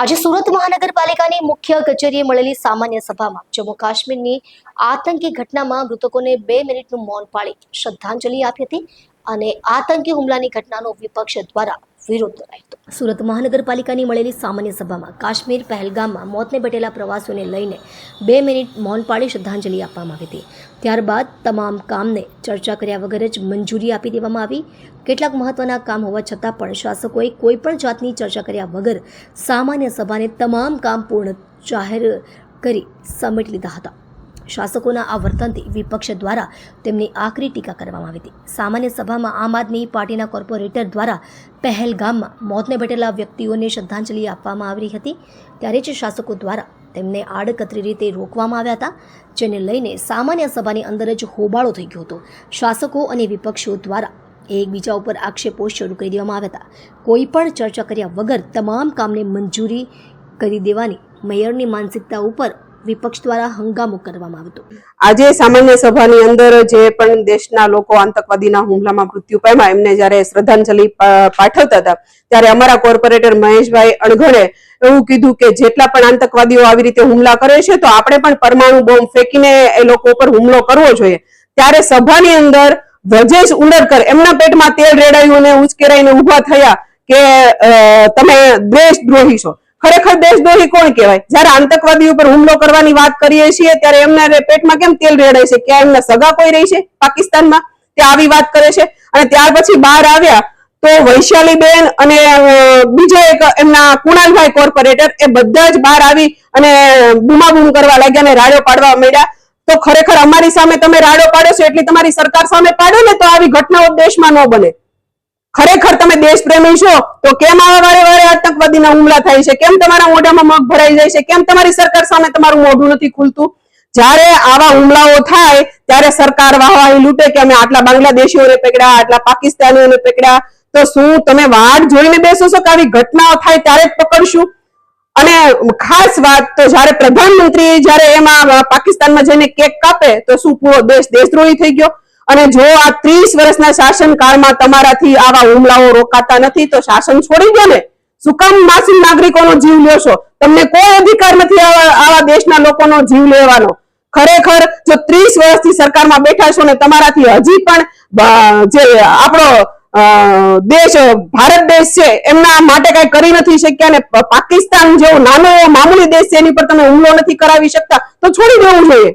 આજે સુરત મહાનગરપાલિકાની મુખ્ય કચેરીએ મળેલી સામાન્ય સભામાં જમ્મુ કાશ્મીરની આતંકી ઘટનામાં મૃતકોને બે મિનિટનું મૌન પાળી શ્રદ્ધાંજલિ આપી હતી અને આતંકી હુમલાની ઘટનાનો વિપક્ષ દ્વારા વિરોધ કરાયો સુરત મહાનગરપાલિકાની મળેલી સામાન્ય સભામાં કાશ્મીર, પહેલગામમાં મોતને બેઠેલા પ્રવાસીઓને લઈને બે મિનિટ મૌન પાળી શ્રદ્ધાંજલિ આપવામાં આવી હતી. ત્યારબાદ તમામ કામને ચર્ચા કર્યા વગર જ મંજૂરી આપી દેવામાં આવી. કેટલાક મહત્વના કામ હોવા છતાં પણ શાસકોએ કોઈપણ જાતની ચર્ચા કર્યા વગર સામાન્ય સભાને તમામ કામ પૂર્ણ જાહેર કરી સમેટ લીધા હતા. શાસકોના આ વર્તનથી વિપક્ષ દ્વારા તેમની આકરી ટીકા કરવામાં આવી હતી. સામાન્ય સભામાં આમ આદમી પાર્ટીના કોર્પોરેટર દ્વારા પહેલગામમાં મોતને ભેટેલા વ્યક્તિઓને શ્રદ્ધાંજલિ આપવામાં આવી હતી. ત્યારે જ શાસકો દ્વારા તેમને આડકતરી રીતે રોકવામાં આવ્યા હતા, જેને લઈને સામાન્ય સભાની અંદર જ હોબાળો થઈ ગયો હતો. શાસકો અને વિપક્ષો દ્વારા એકબીજા ઉપર આક્ષેપો શરૂ કરી દેવામાં આવ્યા હતા. કોઈ પણ ચર્ચા કર્યા વગર તમામ કામને મંજૂરી કરી દેવાની, મેયરની માનસિકતા ઉપર વિપક્ષ દ્વારા હંગામો કરવામાં આવતો. આજે સામાન્ય સભાની અંદર જે પણ દેશના લોકો આતંકવાદીના હુમલામાં મૃત્યુ પામ્યા, એમને જ્યારે શ્રદ્ધાંજલિ પાઠવતા હતા, ત્યારે અમારા કોર્પોરેટર મહેશભાઈ અણઘડે એવું કીધું કે જેટલા પણ આતંકવાદીઓ આવી રીતે હુમલા કરે છે, તો આપણે પણ પરમાણુ બોમ્બ ફેંકીને એ લોકો ઉપર હુમલો કરવો જોઈએ. ત્યારે સભાની અંદર વ્રજેશ ઉંડરકર એમના પેટમાં તેલ રેડાયું અને ઉચકેરાઈને ઊભા થયા કે તમે તમે દેશદ્રોહી છો. ખરેખર દેશદ્રોહી કોણ કહેવાય? જ્યારે આતંકવાદી ઉપર હુમલો કરવાની વાત કરીએ છીએ, ત્યારે એમના પેટમાં કેમ તેલ રેડાય છે? ક્યાં એમના સગા કોઈ રહી છે? પાકિસ્તાનમાં તે આવી વાત કરે છે. અને ત્યાર પછી બહાર આવ્યા તો વૈશાલીબેન અને બીજો એક એમના કુણાલભાઈ કોર્પોરેટર એ બધા જ બહાર આવી અને બૂમાબૂમ કરવા લાગ્યા અને રાડો પાડવા માંડ્યા. તો ખરેખર અમારી સામે તમે રાડો પાડો છો, એટલી તમારી સરકાર સામે પાડો ને તો આવી ઘટનાઓ દેશમાં ન બને. ખરેખર તમે દેશ પ્રેમી છો, તો કેમ આવા વારે વારે આતંકવાદીના હુમલા થાય છે? કેમ તમારા મોઢામાં મગ ભરાઈ જાય છે? કેમ તમારી સરકાર સામે તમારું મોઢું નથી ખુલતું? જ્યારે આવા હુમલાઓ થાય, ત્યારે સરકાર વાહવાહી લૂંટે કે અમે આટલા બાંગ્લાદેશીઓને પકડ્યા, આટલા પાકિસ્તાનીઓને પકડ્યા. તો શું તમે વાટ જોઈને બેસો છો કે આવી ઘટનાઓ થાય ત્યારે જ પકડશું? અને ખાસ વાત તો જ્યારે પ્રધાનમંત્રી જ્યારે એમાં પાકિસ્તાનમાં જઈને કેક કાપે, તો શું પૂરો દેશ દેશદ્રોહી થઈ ગયો? અને જો આ ત્રીસ વર્ષના શાસનકાળમાં તમારાથી આવા હુમલાઓ રોકાતા નથી, તો શાસન છોડી દો ને. શું કામ માસૂમ નાગરિકોનો જીવ લ્યો તમને કોઈ અધિકાર નથી આવા દેશના લોકોનો જીવ લેવાનો. ખરેખર જો ત્રીસ વર્ષથી સરકારમાં બેઠા છો ને, તમારાથી હજી પણ જે આપણો દેશ, ભારત દેશ છે, એમના માટે કઈ કરી નથી શક્યા ને પાકિસ્તાન જેવો નાનો મામૂલી દેશ છે, એની પર તમે હુમલો નથી કરાવી શકતા, તો છોડી દેવું જોઈએ.